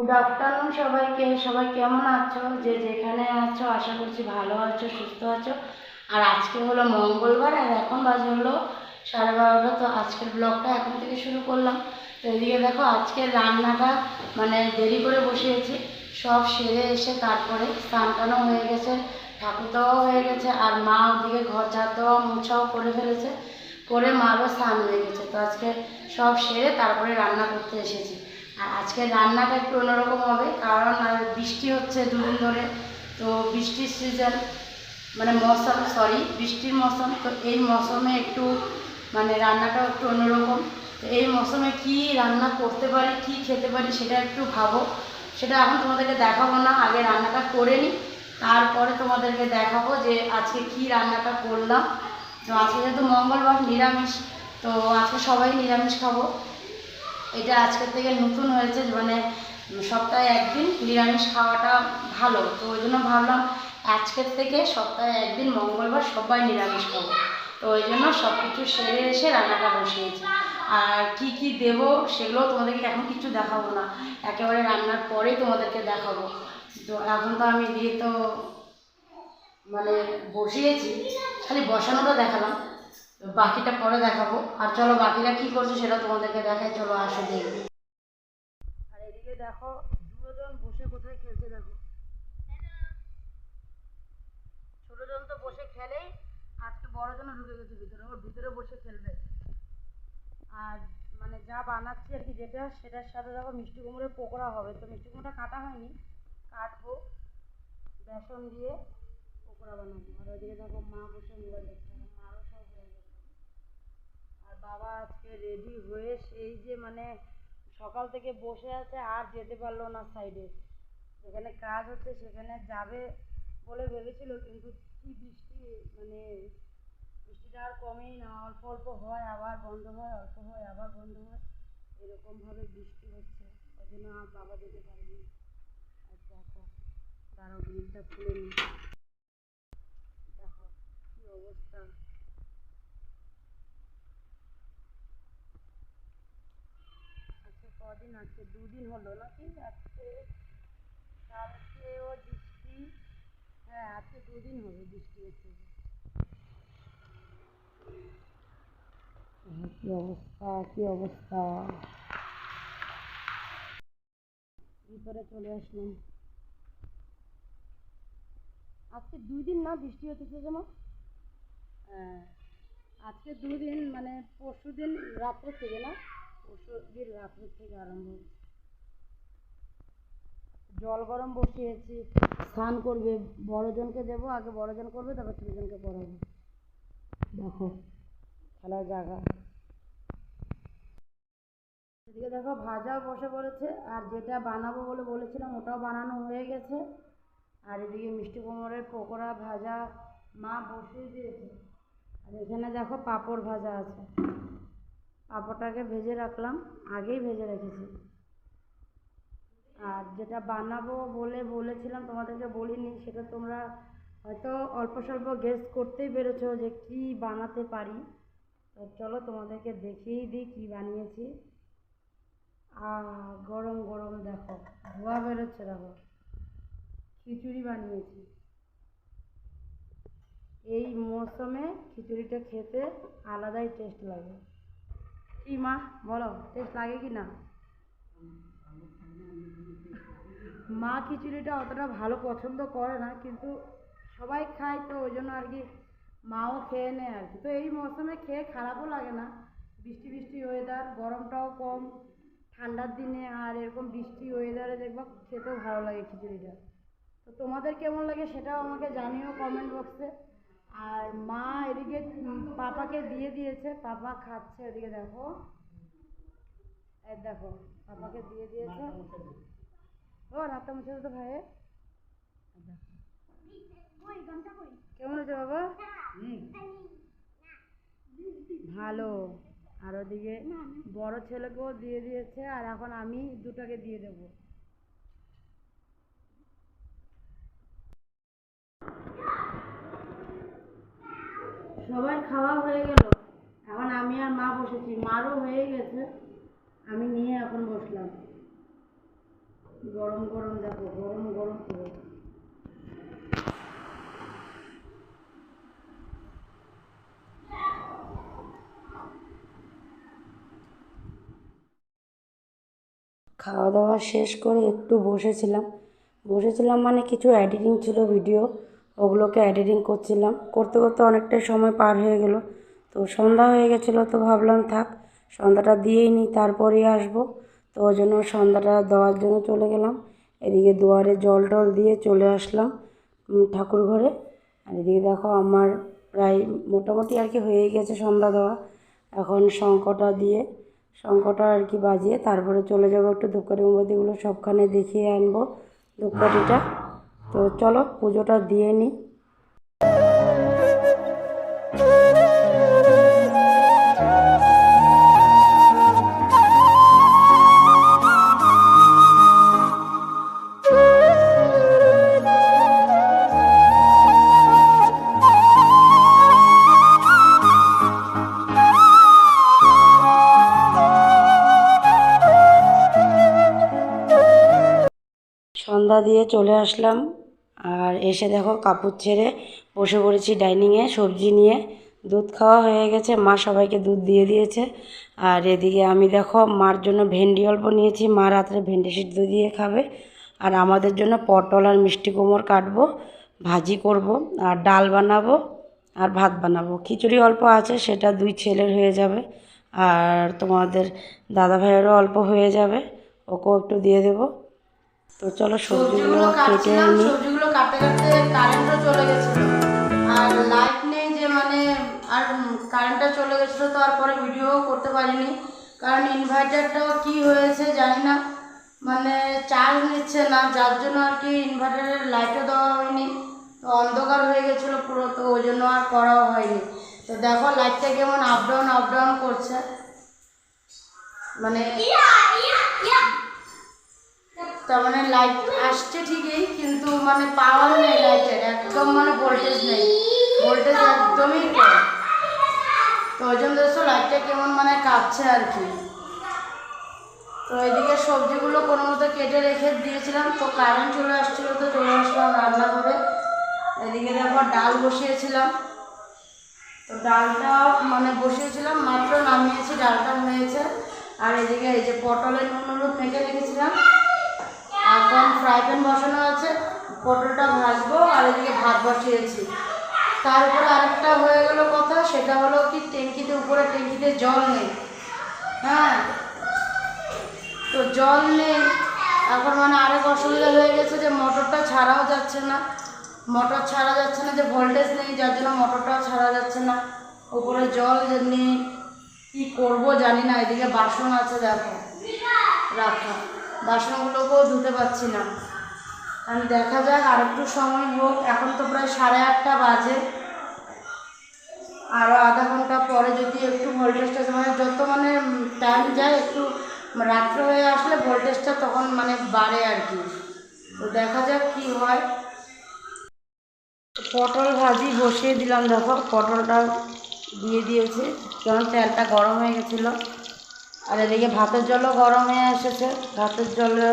Good afternoon সবাইকে। সবাই কেমন আছো? যে যেখানে আছো, আশা করছি ভালো আছো, সুস্থ আছো। আর আজকে হলো মঙ্গলবার, আর এখন বাজে হলো সাড়ে বারোটা। তো আজকের ব্লগটা এখন থেকে শুরু করলাম। তো এদিকে দেখো আজকের রান্নাটা মানে দেরি করে বসিয়েছি। সব সেরে এসে তারপরে স্নান টানও হয়ে গেছে, ঠাকুর দেওয়াও হয়ে গেছে, আর মা ওদিকে ঘর ঝাড় দেওয়া মুছাও করে ফেলেছে, করে মারও স্নান হয়ে গেছে। তো আজকে সব সেরে তারপরে রান্না করতে এসেছি। আর আজকে রান্নাটা একটু অন্যরকম হবে, কারণ বৃষ্টি হচ্ছে দুদিন ধরে, তো বৃষ্টির সিজন মানে মৌসুম সরি বৃষ্টির মৌসুম, তো এই মৌসুমে একটু মানে রান্নাটাও একটু অন্যরকম। তো এই মৌসুমে কি রান্না করতে পারি, কি খেতে পারি সেটা একটু ভাবো। সেটা এখন তোমাদেরকে দেখাবো না, আগে রান্নাটা করে নিই। তারপরে তোমাদেরকে দেখাবো যে আজকে কি রান্নাটা করলাম। তো আজকে যেহেতু মঙ্গলবার নিরামিষ, তো আজকে সবাই নিরামিষ খাব। এটা আজকের থেকে নতুন হয়েছে মানে সপ্তাহে একদিন নিরামিষ খাওয়াটা ভালো। তো ওই জন্য ভাবলাম আজকের থেকে সপ্তাহে একদিন মঙ্গলবার সবাই নিরামিষ খাব। তো ওই জন্য সব কিছু সেরে এসে রান্নাটা বসিয়েছি। আর কি কি দেবো সেগুলো তোমাদেরকে এখন কিছু দেখাবো না। একেবারে রান্নার পরেই তোমাদেরকে দেখাবো। তো এখন তো আমি দিয়ে তো মানে বসিয়েছি, খালি বসানোটা দেখালাম। তো বাকিটা পরে দেখাবো। আর চলো, বাকিরা কি করছে সেটা তোমাদেরকে দেখাই। চলো, আসো দেখবে আর এদিকে দেখো, দুজন বসে কোথায় খেলছে দেখো। ছোটজন তো বসে খেলেই, আজকে বড়জনও ঢুকে গেছে ভিতরে। ওর ভিতরে বসে খেলবে। আর মানে যা বানাচ্ছি আর কি যেটা, সেটার সাথে দেখো মিষ্টি কুমড়োর পকোড়া হবে। তো মিষ্টি কুমড়োটা কাটা হয়নি। কাটবো। বেসন দিয়ে পকোড়া বানাবো। আর ওইদিকে দেখো মা বসে মোবাইল দেখছে আমার মারও সব হয়ে গেছে আর বাবা আজকে রেডি হয়ে সেই যে মানে সকাল থেকে বসে আছে, আর যেতে পারল না সাইডে যেখানে কাজ হচ্ছে সেখানে যাবে বলে ভেবেছিল, কিন্তু কি বৃষ্টি মানে বৃষ্টিটা আর কমেই না, অল্প অল্প হয়, আবার বন্ধ হয়, অল্প হয়, আবার বন্ধ হয়। এরকমভাবে বৃষ্টি হচ্ছে। ওই জন্য আর বাবা যেতে পারেনি। আর দেখো তারও গ্রিলটা খুলে নি দেখো কি অবস্থা আজকে কদিন আজকে দুদিন হলো নাকি? আজকে কালকেও বৃষ্টি হ্যাঁ আজকে দুদিন হলো বৃষ্টি হচ্ছে। কি অবস্থা কি অবস্থা? ভিতরে চলে আসলাম। আজকে দুই দিন না বৃষ্টি হতেছে যেমন হ্যাঁ আজকে দুই দিন মানে পরশু দিন রাত্রে থেকে না? থেকে আরম্ভ জল গরম বসিয়েছি, স্নান করবে, বড়জনকে দেবো, আগে বড়জন করবে, তারপর ছোটজনকে পড়াবো। দেখো, খেলার জায়গা। এদিকে দেখো ভাজা বসে পড়েছে, আর যেটা বানাবো বলে বলেছিলাম, ওটাও বানানো হয়ে গেছে। আর এদিকে মিষ্টি কুমড়োর পকোড়া ভাজা মা বসিয়ে দিয়েছে। আর এখানে দেখো পাঁপড় ভাজা আছে। পাঁপড়টাকে ভেজে রাখলাম, আগেই ভেজে রেখেছি। আর যেটা বানাবো বলে বলেছিলাম, তোমাদেরকে বলিনি, সেটা তোমরা হয়তো অল্প স্বল্প গেস করতেই পেরেছ যে কি বানাতে পারি। তো চলো তোমাদেরকে দেখিয়েই দিই কী বানিয়েছি। আহ গরম গরম দেখো, ধোয়া বেরোচ্ছে দেখো। খিচুড়ি বানিয়েছি। এই মৌসুমে খিচুড়িটা খেতে আলাদাই টেস্ট লাগে। কি মা বলো টেস্ট লাগে কি না মা খিচুড়িটা অতটা ভালো পছন্দ করে না, কিন্তু সবাই খায় তো, ওই জন্য আর কি মাও খেয়ে নেয় আর কি। তো এই মৌসুমে খেয়ে খারাপও লাগে না। বৃষ্টি বৃষ্টি ওয়েদার গরমটাও কম। ঠান্ডার দিনে আর এরকম বৃষ্টি ওয়েদারে দেখবা খেতেও ভালো লাগে খিচুড়িটা। তো তোমাদের কেমন লাগে সেটাও আমাকে জানিও কমেন্ট বক্সে আর মা এদিকে পাপাকে দিয়ে দিয়েছে, পাপা খাচ্ছে এদিকে দেখো। দেখো, পাপাকে দিয়ে দিয়েছে। ও রাতটা মুছে দিতে ভাই কেমন হয়েছে বাবা? ভালো। আর ওদিকে বড় ছেলেকেও দিয়ে দিয়েছে, আর এখন আমি দুটাকে দিয়ে দেবো। সবার খাওয়া হয়ে গেল। এখন আমি আর মা বসেছি। মারও হয়ে গেছে। আমি নিয়ে এখন বসলাম। গরম গরম দেখো, গরম গরম পুরো খাওয়া দাওয়া শেষ করে একটু বসেছিলাম। বসেছিলাম মানে কিছু এডিটিং ছিল ভিডিও ওগুলোকে এডিটিং করছিলাম। করতে করতে অনেকটাই সময় পার হয়ে গেল। তো সন্ধ্যা হয়ে গেছিল, তো ভাবলাম থাক, সন্ধ্যাটা দিয়েই নিই, তারপরেই আসব। তো ওই জন্য সন্ধ্যাটা দেওয়ার জন্য চলে গেলাম। এদিকে দুয়ারে জল টল দিয়ে চলে আসলাম ঠাকুর ঘরে। আর এদিকে দেখো আমার প্রায় মোটামুটি আর কি হয়েই গেছে সন্ধ্যা দেওয়া। এখন শঙ্কটা দিয়ে, শঙ্কটা আর কি বাজিয়ে তারপরে চলে যাব একটু ধূপকাঠি মোমবাতিগুলো সবখানে দেখিয়ে আনব ধূপকাঠিটা। তো চলো পুজোটা দিয়ে নিই সন্ধ্যা দিয়ে চলে আসলাম। আর এসে দেখো কাপড় ছেড়ে বসে পড়েছি ডাইনিংয়ে, সবজি নিয়ে। দুধ খাওয়া হয়ে গেছে, মা সবাইকে দুধ দিয়ে দিয়েছে। আর এদিকে আমি দেখো মার জন্য ভেন্ডি অল্প নিয়েছি, মা রাত্রে ভেন্ডি সিদ্ধ দিয়ে খাবে। আর আমাদের জন্য পটল আর মিষ্টি কুমড় কাটবো, ভাজি করব, আর ডাল বানাবো, আর ভাত বানাবো। খিচুড়ি অল্প আছে, সেটা দুই ছেলের হয়ে যাবে। আর তোমাদের দাদা ভাইয়েরও অল্প হয়ে যাবে, ওকেও একটু দিয়ে দেবো। তো চলো সবজিগুলো কেটে নিই সবজিগুলো কাটতে কাটতে কারেন্টও চলে গেছিল। আর লাইট নেই যে মানে আর কারেন্টটা চলে গেছিল তো আর পরে ভিডিও করতে পারিনি। কারণ ইনভার্টারটাও কি হয়েছে জানি না। মানে চার্জ নিচ্ছে না যার জন্য আর কি ইনভার্টারের লাইটও দেওয়া হয়নি। তো অন্ধকার হয়ে গেছিল পুরো তো ওই জন্য আর করাও হয়নি। তো দেখো লাইটটা কেমন আপ ডাউন আপ ডাউন করছে। মানে তার মানে লাইট আসছে ঠিকই, কিন্তু মানে পাওয়ার নেই লাইটের একদম মানে ভোল্টেজ নেই। ভোল্টেজ একদমই কম। তো ওই জন্য দেখছ লাইটটা কেমন মানে কাঁপছে আর কি। তো এদিকে সবজিগুলো কোনো মতো কেটে রেখে দিয়েছিলাম, তো কারেন্ট চলে আসছিল তো চলে আসলাম রান্না করে এদিকে দেখো ডাল বসিয়েছিলাম। তো ডালটা মানে বসিয়েছিলাম, মাত্র নামিয়েছি, ডালটা হয়েছে। আর এদিকে এই যে পটলের নুন হলুদ মেখে রেখেছিলাম। এখন ফ্রাই প্যান বসানো আছে, পটলটা ভাজবো আর এদিকে ভাত বসিয়েছি। তার উপরে আরেকটা হয়ে গেল কথা, সেটা হলো কি ট্যাঙ্কিতে উপরে ট্যাঙ্কিতে জল নেই। হ্যাঁ? তো জল নেই। এখন মানে আরেক অসুবিধা হয়ে গেছে যে মোটরটা ছাড়াও যাচ্ছে না। মোটর ছাড়া যাচ্ছে না, যে ভোল্টেজ নেই, যার জন্য মোটরটাও ছাড়া যাচ্ছে না। উপরে জল নেই, কী করব জানি না, এদিকে বাসন আছে দেখো। রাখা। বাসনগুলোকেও ধুতে পারছি না। আমি দেখা যাক আর একটু সময় হোক। এখন তো প্রায় সাড়ে আটটা বাজে। আরও আধা ঘণ্টা পরে যদি একটু ভোল্টেজটা মানে যত মানে টাইম যায় একটু রাত্রে হয়ে আসলে ভোল্টেজটা তখন মানে বাড়ে আর কি। তো দেখা যাক কি হয়। পটল ভাজি বসিয়ে দিলাম, দেখো। পটলটা দিয়ে দিয়েছে। কারণ তেলটা গরম হয়ে গেছিল। আর এদিকে ভাতের জলও গরম এসেছে। ভাতের জলে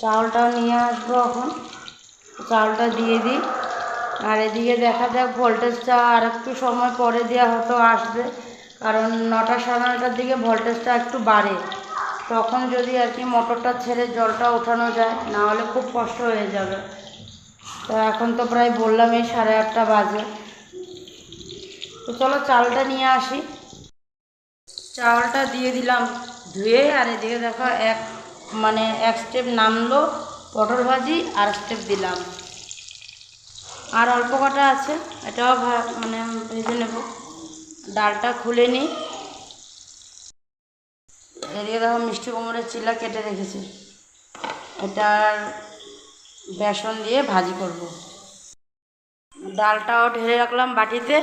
চাউলটাও নিয়ে আসব এখন। চাউলটা দিয়ে দিই। আর এদিকে দেখা যাক ভোল্টেজটা আর একটু সময় পরে দেওয়া হয়তো আসবে। কারণ নটা সাড়ে নটার দিকে ভোল্টেজটা একটু বাড়ে। তখন যদি আর কি মোটরটা ছেড়ে জলটা ওঠানো যায়, না হলে খুব কষ্ট হয়ে যাবে। তো এখন তো প্রায় বললাম এই সাড়ে আটটা বাজে। তো চলো চালটা নিয়ে আসি। চালটা দিয়ে দিলাম। ধুয়ে আর এদিকে দেখো এক মানে এক স্টেপ নামলো পটল ভাজি, আর স্টেপ দিলাম। আর অল্প কটা আছে, এটাও মানে ভেজে নেব। ডালটা খুলে নিই। এদিকে দেখো মিষ্টি কুমড়োর চিলা কেটে রেখেছি। এটার বেসন দিয়ে ভাজি করব। ডালটাও ঢেলে রাখলাম বাটিতে।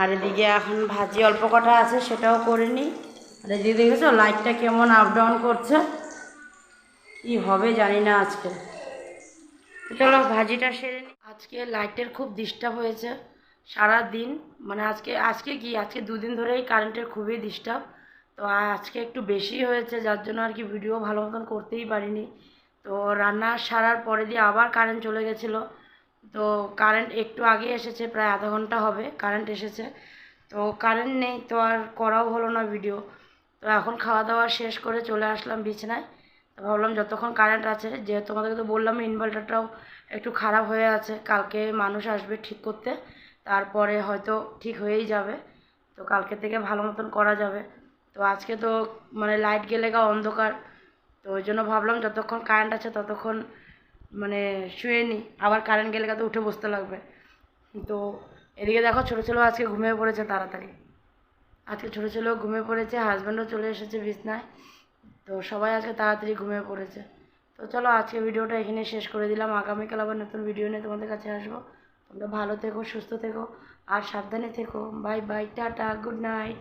আর এদিকে এখন ভাজি অল্প কটা আছে, সেটাও করে নিই। আর এদিকে দেখেছ লাইটটা কেমন আপ ডাউন করছে? কি হবে জানি না আজকে। চলো, ভাজিটা সেরে আজকে লাইটের খুব ডিস্টার্ব হয়েছে সারা দিন মানে আজকে আজকে কি? আজকে দুদিন ধরেই কারেন্টের খুবই ডিস্টার্ব তো আজকে একটু বেশি হয়েছে, যার জন্য আর কি ভিডিও ভালো মতন করতেই পারিনি। তো রান্না সারার পরে দিয়ে আবার কারেন্ট চলে গেছিল। তো কারেন্ট একটু আগে এসেছে, প্রায় আধা ঘণ্টা হবে কারেন্ট এসেছে। তো কারেন্ট নেই, তো আর করাও হলো না ভিডিও তো এখন খাওয়া দাওয়া শেষ করে চলে আসলাম বিছানায়। তো ভাবলাম যতক্ষণ কারেন্ট আছে, যেহেতু তোমাদেরকে তো বললাম ইনভার্টারটাও একটু খারাপ হয়ে আছে, কালকে মানুষ আসবে ঠিক করতে, তারপরে হয়তো ঠিক হয়েই যাবে। তো কালকে থেকে ভালো মতন করা যাবে। তো আজকে তো মানে লাইট গেলে গা অন্ধকার, তো ওই জন্য ভাবলাম যতক্ষণ কারেন্ট আছে ততক্ষণ মানে শুয়ে নিই আবার কারেন্ট গেলে তো উঠে বসতে লাগবে। তো এদিকে দেখো ছোটো ছোটো আজকে ঘুমিয়ে পড়েছে তাড়াতাড়ি। আজকে ছোটো ছেলেও ঘুমিয়ে পড়েছে হাজব্যান্ডও চলে এসেছে বিছনায়। তো সবাই আজকে তাড়াতাড়ি ঘুমিয়ে পড়েছে। তো চলো আজকে ভিডিওটা এখানে শেষ করে দিলাম। আগামীকাল আবার নতুন ভিডিও নিয়ে তোমাদের কাছে আসব। তোমরা ভালো থেকো, সুস্থ থেকো, আর সাবধানে থেকো। Bye bye tata good night